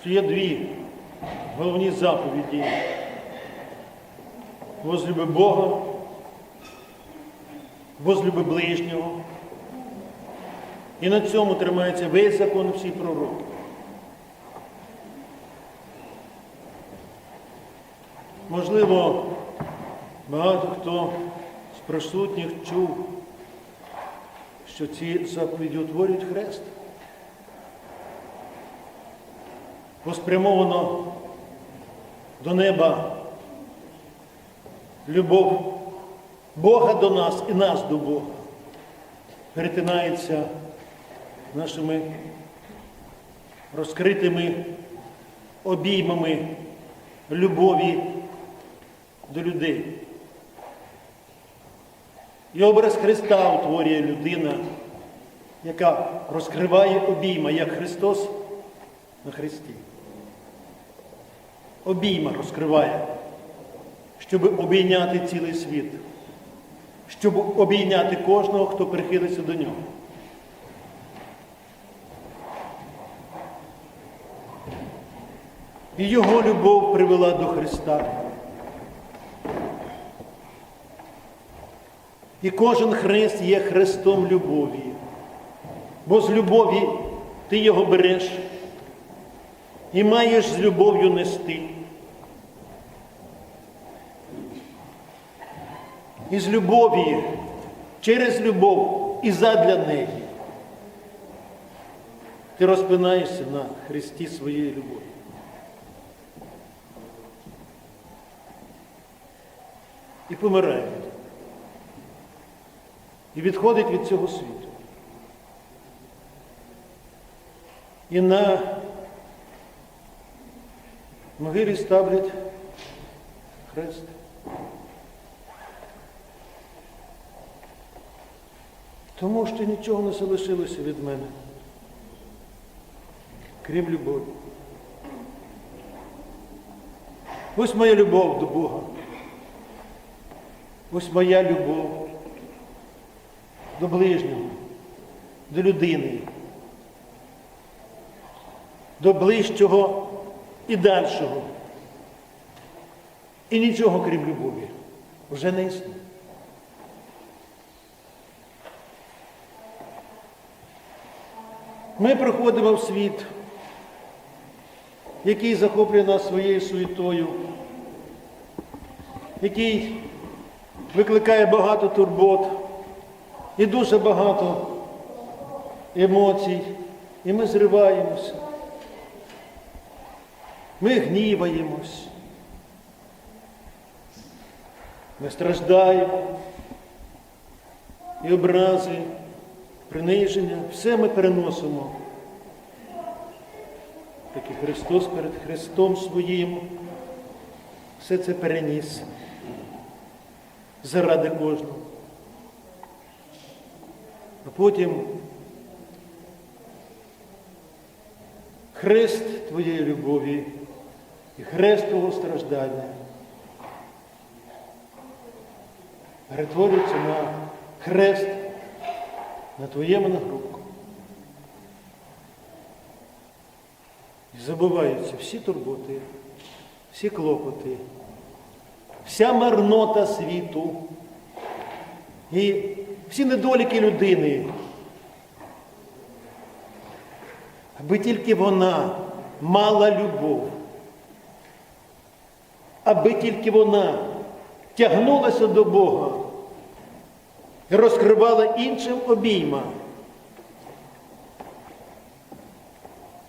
що є дві головні заповіді. Возлюби Бога, возлюби ближнього. І на цьому тримається весь закон всі пророки. Можливо, багато хто з присутніх чув, що ці заповіді утворюють хрест. Бо спрямовано до неба любов Бога до нас і нас до Бога перетинається нашими розкритими обіймами любові до людей. І образ Христа утворює людина, яка розкриває обійма, як Христос на Христі. Обійма розкриває, щоб обійняти цілий світ, щоб обійняти кожного, хто прихилиться до нього. І його любов привела до Христа. І кожен хрест є хрестом любові. Бо з любові ти його береш і маєш з любов'ю нести. І з любові, через любов і задля неї. Ти розпинаєшся на хресті своєї любові. І помирає. І відходить від цього світу. І на могилі ставлять хрест. Тому що нічого не залишилося від мене, крім любові. Ось моя любов до Бога. Ось моя любов до ближнього, до людини, до ближчого і дальшого. І нічого, крім любові, вже не існує. Ми приходимо в світ, який захоплює нас своєю суетою, який викликає багато турбот і дуже багато емоцій, і ми зриваємося. Ми гніваємось. Ми страждаємо. І образи, приниження, все ми переносимо. Так і Христос перед Христом своїм все це переніс заради кожного. А потім хрест твоєї любові і хрест твого страждання перетворюється на хрест на твоєму нагрудку. І забуваються всі турботи, всі клопоти, вся марнота світу і всі недоліки людини. Аби тільки вона мала любов, аби тільки вона тягнулася до Бога розкривала іншим обійма.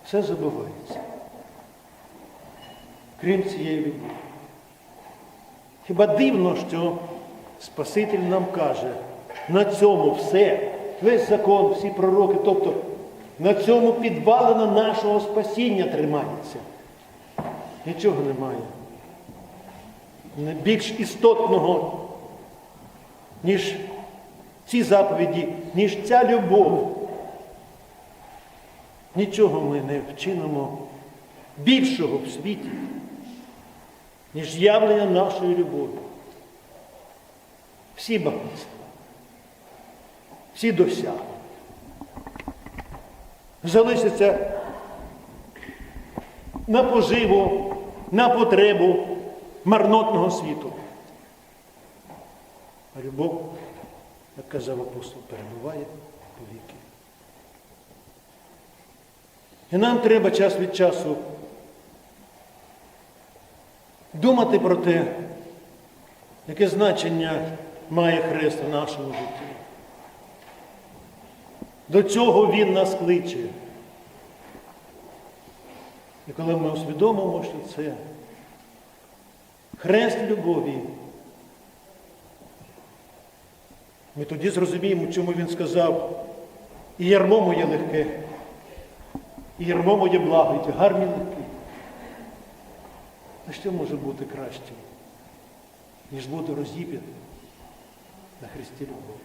Все забувається. Крім цієї любові. Хіба дивно, що Спаситель нам каже, на цьому все, весь закон, всі пророки, тобто на цьому підвалина нашого спасіння тримається. Нічого немає. Не більш істотного, ніж ці заповіді, ніж ця любов. Нічого ми не вчинимо більшого в світі, ніж явлення нашої любові. Всі багатства, всі досягнення. Залишиться на поживу, на потребу марнотного світу. А любов, як казав апостол, перебуває по віки. І нам треба час від часу думати про те, яке значення має хрест в нашому житті. До цього Він нас кличе. І коли ми усвідомимо, що це хрест любові, ми тоді зрозуміємо, чому він сказав, і ярмо моє легке, і ярмо моє благо, і тягар мій легкий. А що може бути краще, ніж бути розіп'ятим на Христі любові?